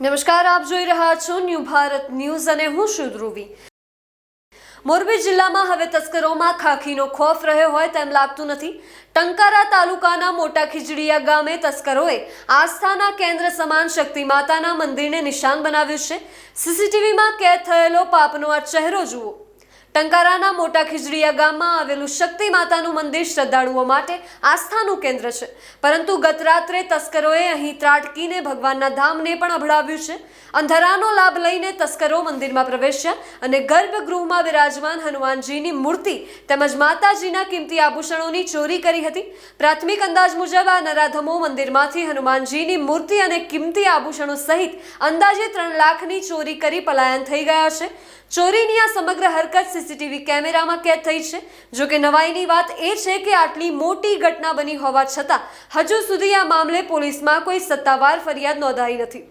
નમસ્કાર, આપ જોઈ રહ્યા છો ન્યૂ ભારત ન્યૂઝ અને હું છું ધ્રુવી. મોરબી જિલ્લામાં હવે તસ્કરોમાં ખાખીનો ખોફ રહ્યો હોય તેમ લાગતું નથી. ટંકારા તાલુકાના મોટા ખીજડીયા ગામે તસ્કરોએ આસ્થાના કેન્દ્ર સમાન શક્તિ માતાના મંદિરને નિશાન બનાવ્યું છે. સીસીટીવીમાં કેદ થયેલો પાપનો આ ચહેરો જુઓ. ટંકારાના મોટા ખીજડીયા ગામમાં આવેલું શક્તિ માતાનું મંદિર શ્રદ્ધાળુઓ માટે આસ્થાનું કેન્દ્ર છે. પરંતુ ગત રાત્રે તસ્કરોએ અહીં ત્રાટકીને ભગવાનના ધામને પણ અભડાવ્યું છે. અંધારાનો લાભ લઈને તસ્કરો મંદિરમાં પ્રવેશ્યા અને ગર્ભગૃહમાં વિરાજમાન હનુમાનજીની મૂર્તિ તેમજ માતાજીના કિંમતી આભૂષણોની ચોરી કરી હતી. પ્રાથમિક અંદાજ મુજબ આ નરાધમો મંદિરમાંથી હનુમાનજીની મૂર્તિ અને કિંમતી આભૂષણો સહિત અંદાજે ત્રણ લાખની ચોરી કરી પલાયન થઈ ગયા છે. ચોરીની આ સમગ્ર હરકત સીસીટીવી કેમેરામાં કેદ થઈ છે. જો કે નવાઈની વાત એ છે કે આટલી મોટી ઘટના બની હોવા છતાં હજુ સુધી આ મામલે પોલીસમાં કોઈ સત્તાવાર ફરિયાદ નોંધાઈ નથી.